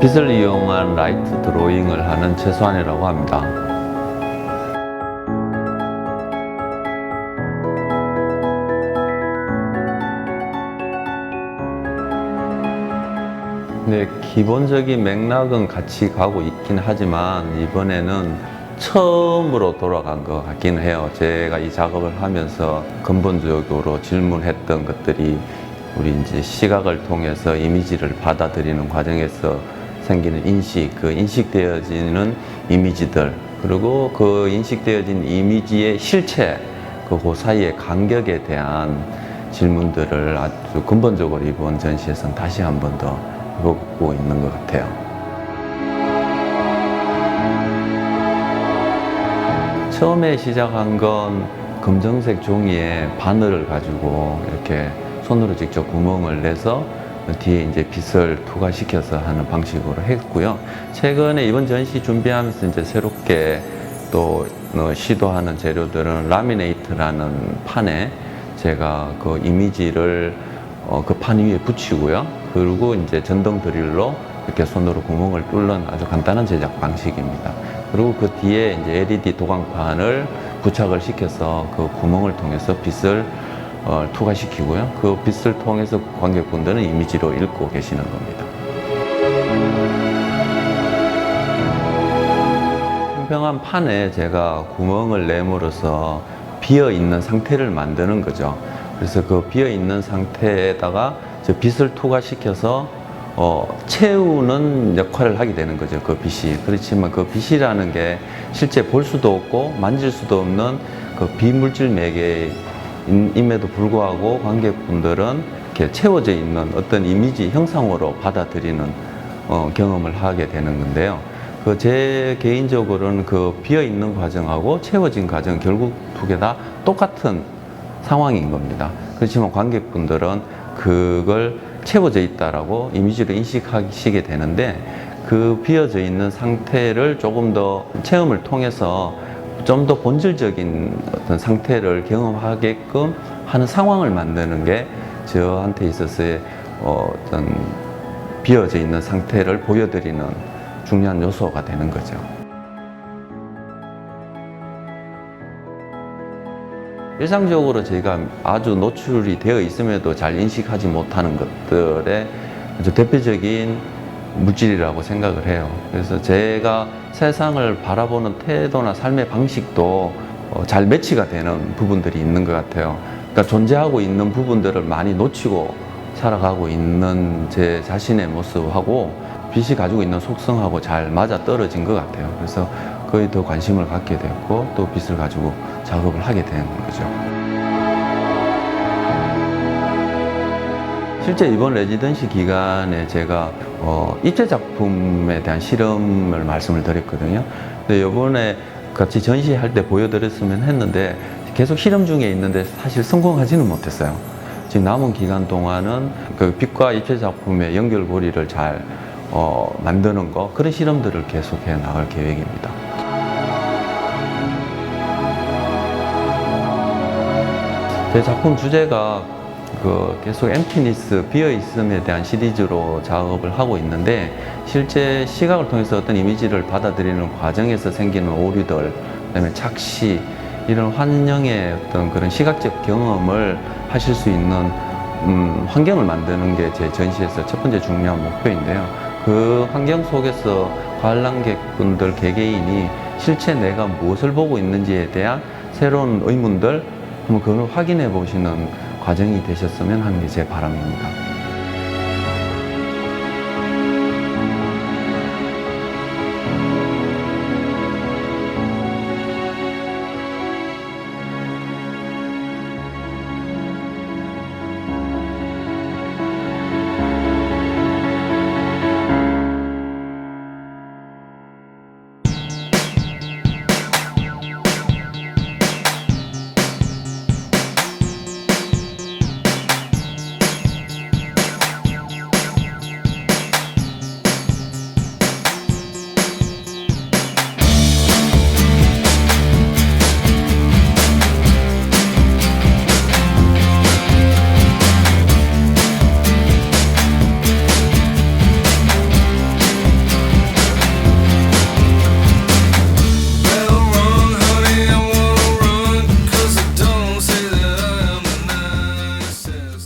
빛을 이용한 라이트 드로잉을 하는 최소한이라고 합니다. 네, 기본적인 맥락은 같이 가고 있긴 하지만 이번에는 처음으로 돌아간 것 같긴 해요. 제가 이 작업을 하면서 근본적으로 질문했던 것들이 우리 이제 시각을 통해서 이미지를 받아들이는 과정에서 생기는 인식, 그 인식되어지는 이미지들, 그리고 그 인식되어진 이미지의 실체, 그, 그 사이의 간격에 대한 질문들을 아주 근본적으로 이번 전시에서는 다시 한 번더 해보고 있는 것 같아요. 처음에 시작한 건 검정색 종이에 바늘을 가지고 이렇게 손으로 직접 구멍을 내서 뒤에 이제 빛을 투과시켜서 하는 방식으로 했고요. 최근에 이번 전시 준비하면서 이제 새롭게 또 어, 시도하는 재료들은 라미네이트라는 판에 제가 그 이미지를 어, 그판 위에 붙이고요. 그리고 이제 전동 드릴로 이렇게 손으로 구멍을 뚫는 아주 간단한 제작 방식입니다. 그리고 그 뒤에 이제 LED 도광판을 부착을 시켜서 그 구멍을 통해서 빛을 어, 투과시키고요. 그 빛을 통해서 관객분들은 이미지로 읽고 계시는 겁니다. 평평한 판에 제가 구멍을 내므로써 비어 있는 상태를 만드는 거죠. 그래서 그 비어 있는 상태에다가 저 빛을 투과시켜서 어, 채우는 역할을 하게 되는 거죠. 그 빛이. 그렇지만 그 빛이라는 게 실제 볼 수도 없고 만질 수도 없는 그 비물질 매개 임에도 불구하고 관객분들은 이렇게 채워져 있는 어떤 이미지 형상으로 받아들이는 어, 경험을 하게 되는 건데요. 그 제 개인적으로는 그 비어 있는 과정하고 채워진 과정 결국 두 개 다 똑같은 상황인 겁니다. 그렇지만 관객분들은 그걸 채워져 있다라고 이미지로 인식하시게 되는데 그 비어져 있는 상태를 조금 더 체험을 통해서 좀 더 본질적인 어떤 상태를 경험하게끔 하는 상황을 만드는 게 저한테 있어서의 어, 어떤 비어져 있는 상태를 보여드리는 중요한 요소가 되는 거죠. 일상적으로 저희가 아주 노출이 되어 있음에도 잘 인식하지 못하는 것들의 아주 대표적인 물질이라고 생각을 해요. 그래서 제가 세상을 바라보는 태도나 삶의 방식도 어, 잘 매치가 되는 부분들이 있는 것 같아요. 그러니까 존재하고 있는 부분들을 많이 놓치고 살아가고 있는 제 자신의 모습하고 빛이 가지고 있는 속성하고 잘 맞아 떨어진 것 같아요. 그래서 거의 더 관심을 갖게 됐고 또 빛을 가지고 작업을 하게 된 거죠. 실제 이번 레지던시 기간에 제가 어, 입체 작품에 대한 실험을 말씀을 드렸거든요. 근데 이번에 같이 전시할 때 보여드렸으면 했는데 계속 실험 중에 있는데 사실 성공하지는 못했어요. 지금 남은 기간 동안은 그 빛과 입체 작품의 연결고리를 잘 어, 만드는 거 그런 실험들을 계속해 나갈 계획입니다. 제 작품 주제가 그 계속 엠티니스 비어 있음에 대한 시리즈로 작업을 하고 있는데 실제 시각을 통해서 어떤 이미지를 받아들이는 과정에서 생기는 오류들 그다음에 착시 이런 환경의 어떤 그런 시각적 경험을 하실 수 있는 음, 환경을 만드는 게 제 전시에서 첫 번째 중요한 목표인데요. 그 환경 속에서 관람객분들 개개인이 실제 내가 무엇을 보고 있는지에 대한 새로운 의문들 한번 그걸 확인해 보시는 과정이 되셨으면 하는 게 제 바람입니다.